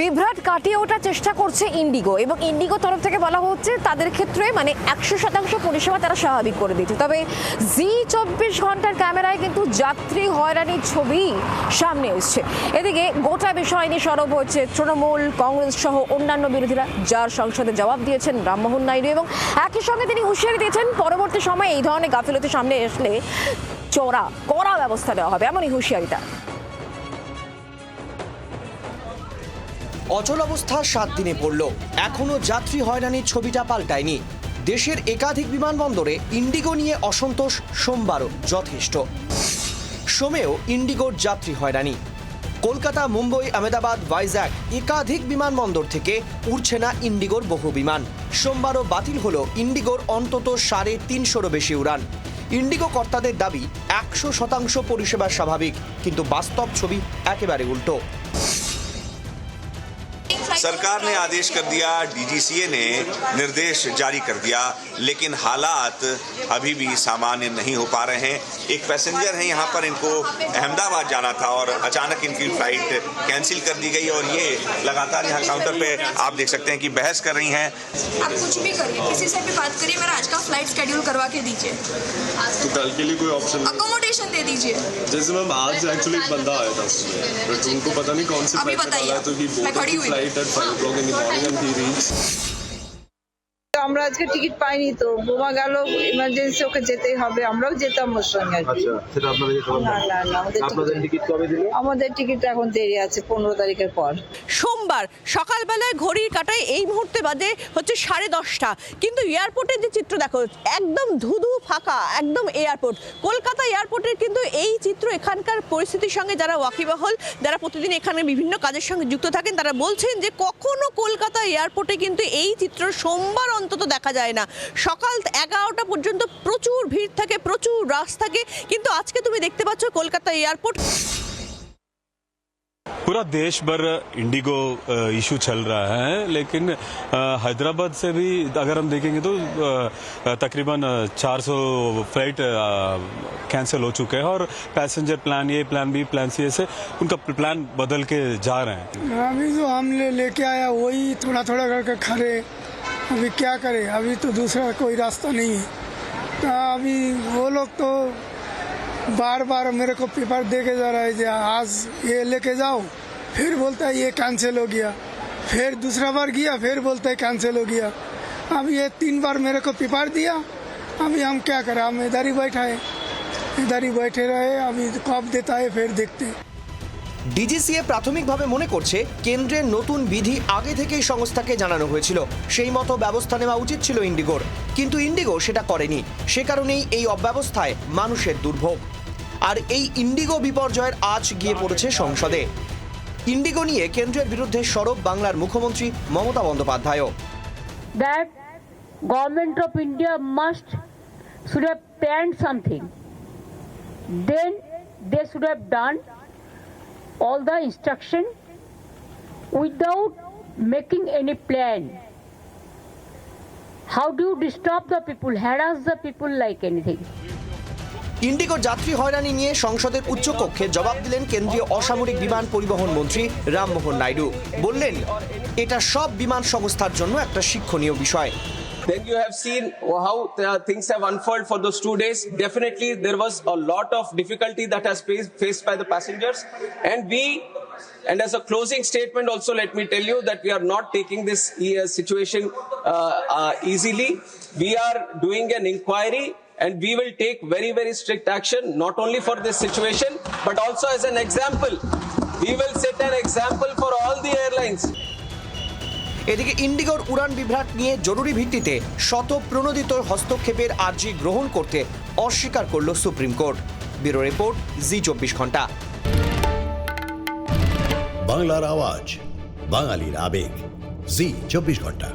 বিভ্রাট কাটিয়ে ওঠার চেষ্টা করছে ইন্ডিগো এবং ইন্ডিগো তরফ থেকে বলা হচ্ছে তাদের ক্ষেত্রে মানে একশো শতাংশ পরিষেবা তারা স্বাভাবিক করে দিচ্ছে তবে জি চব্বিশ ঘণ্টার ক্যামেরায় কিন্তু যাত্রী হয়রানির ছবি সামনে এসছে। এদিকে গোটা বিষয় নিয়ে সরব হয়েছে তৃণমূল, কংগ্রেস সহ অন্যান্য বিরোধীরা, যার সংসদে জবাব দিয়েছেন রামমোহন নাইডু এবং একই সঙ্গে তিনি হুঁশিয়ারি দিয়েছেন, পরবর্তী সময়ে এই ধরনের গাফিলতি সামনে আসলে চড়া কড়া ব্যবস্থা নেওয়া হবে, এমনই হুঁশিয়ারিটা অচল অবস্থা সাত দিনে পড়ল। এখনও যাত্রী হয়রানির ছবিটা পাল্টায়নি। দেশের একাধিক বিমানবন্দরে ইন্ডিগো নিয়ে অসন্তোষ সোমবারও যথেষ্ট। সোমেও ইন্ডিগোর যাত্রী হয়রানি। কলকাতা, মুম্বই, আহমেদাবাদ ভাইজ্যাক একাধিক বিমানবন্দর থেকে উড়ছে না ইন্ডিগোর বহু বিমান। সোমবারও বাতিল হলো ইন্ডিগোর অন্তত সাড়ে তিনশোরও বেশি উড়ান। ইন্ডিগো কর্তাদের দাবি, একশো শতাংশ পরিষেবা স্বাভাবিক, কিন্তু বাস্তব ছবি একেবারে উল্টো। सरकार ने आदेश कर दिया डीजीसीए ने निर्देश जारी कर दिया लेकिन हालात अभी भी सामान्य नहीं हो पा रहे हैं। एक पैसेंजर है यहाँ पर इनको अहमदाबाद जाना था और अचानक इनकी फ़्लाइट कैंसिल कर दी गई और ये लगातार यहाँ काउंटर पे आप देख सकते हैं कि बहस कर रही हैं। आप कुछ भी करिए किसी से भी बात करिए मेरा आज का फ़्लाइट शेड्यूल करवा के दीजिए। तो कल के लिए कोई ऑप्शन अकोमोडेशन दे दीजिए। जैसे मैम आज एक्चुअली एक बंदा आया था बट उनको पता नहीं कौन सी फ़्लाइट तो ही। Flight Sa Itlog and Memorial Hearings. আমরা আজকে টিকিট পাইনি তো বোমা গেল ইমার্জেন্সি ওকে যেতেই হবে আমরাও যেতাম ওর সঙ্গে আর কি। আচ্ছা সেটা আপনারা যেতে পারবেন না না না আমাদের আপনাদের টিকিট টিকিট কবে দিল? আমাদের টিকিট এখন দেরি আছে পনেরো তারিখের পর। সোমবার সকালবেলায় ঘড়ির কাটায় এই মুহূর্তে বাজে হচ্ছে সাড়ে দশটা। কিন্তু এয়ারপোর্টের যে চিত্র দেখো একদম ধুধু ফাঁকা একদম এয়ারপোর্ট। কলকাতা এয়ারপোর্টের কিন্তু এই চিত্র এখানকার পরিস্থিতির সঙ্গে যারা ওয়াকিবহল যারা প্রতিদিন এখানে বিভিন্ন কাজের সঙ্গে যুক্ত থাকেন তারা বলছেন যে কখনো কলকাতা এয়ারপোর্টে কিন্তু এই চিত্র সোমবার অন্তত দেখা যায় না সকাল এগারোটা পর্যন্ত প্রচুর ভিড় থাকে প্রচুর রাশ থাকে কিন্তু আজকে তুমি দেখতে পাচ্ছ কলকাতা এয়ারপোর্ট पूरा देश भर इंडिगो इशू चल रहा है लेकिन अ, हैदराबाद से भी अगर हम देखेंगे तो अ, तकरीबन 400 फ्लाइट कैंसिल हो चुके हैं और passenger plan A plan B plan C ऐसे उनका प्लान बदल के जा रहे हैं अभी जो हम ले लेके आया वही थोड़ा थोड़ा करके खड़े अभी क्या करें? अभी तो दूसरा कोई रास्ता नहीं है। तो अभी वो लोग तो बार बार मेरे को पेपर दे के जा रहा है कि आज ये लेके जाओ। फिर बोलता है, ये कैंसिल हो गया। फिर दूसरा बार गया फिर बोलता है कैंसिल हो गया। अब ये तीन बार मेरे को पेपर दिया। अभी हम क्या करें? हम इधर ही बैठा है। इधर ही बैठे रहे, अभी कब देता है, फिर देखते हैं। ডিজিসিএ প্রাথমিকভাবে মনে করছে কেন্দ্রের নতুন বিধি আগে থেকেই সংস্থাকে জানানো হয়েছিল। সেই মতো ব্যবস্থা নেওয়া উচিত ছিল ইন্ডিগোর। কিন্তু ইন্ডিগো সেটা করেনি। সে কারণেই এই অব্যবস্থায় মানুষের দুর্ভোগ। আর এই ইন্ডিগো বিপর্যয়ের আজ গিয়ে পড়েছে সংসদে। ইন্ডিগো নিয়ে কেন্দ্রের বিরুদ্ধে সরব বাংলার মুখ্যমন্ত্রী মমতা বন্দ্যোপাধ্যায়ও। That government of India must, should have planned something. Then they should have done all the instruction without making any plan. How do you disturb the people, harass the people like anything? IndiGo যাত্রী হয়রানি নিয়ে সংসদের উচ্চকক্ষে জবাব দিলেন কেন্দ্রীয় অসামরিক বিমান পরিবহন মন্ত্রী রামমোহন নাইডু বললেন এটা সব বিমান সংস্থার জন্য একটা শিক্ষণীয় বিষয় Then you have seen how uh, things have unfolded for those two days. Definitely, there was a lot of difficulty that has faced, by the passengers, and we. And as a closing statement, also let me tell you that we are not taking this uh, situation uh, uh, easily. We are doing an inquiry, and we will take very, very strict action, not only for this situation, but also as an example. We will set an example for all the airlines. এদিকে ইন্ডিগোর উড়ান বিভ্রাট নিয়ে জরুরি ভিত্তিতে শত প্রণোদিত হস্তক্ষেপের আর্জি গ্রহণ করতে অস্বীকার করল supreme court. Bureau report, Zee চব্বিশ ঘণ্টা। বাংলার আওয়াজ, বাঙালির আবেগ, জি চব্বিশ ঘণ্টা।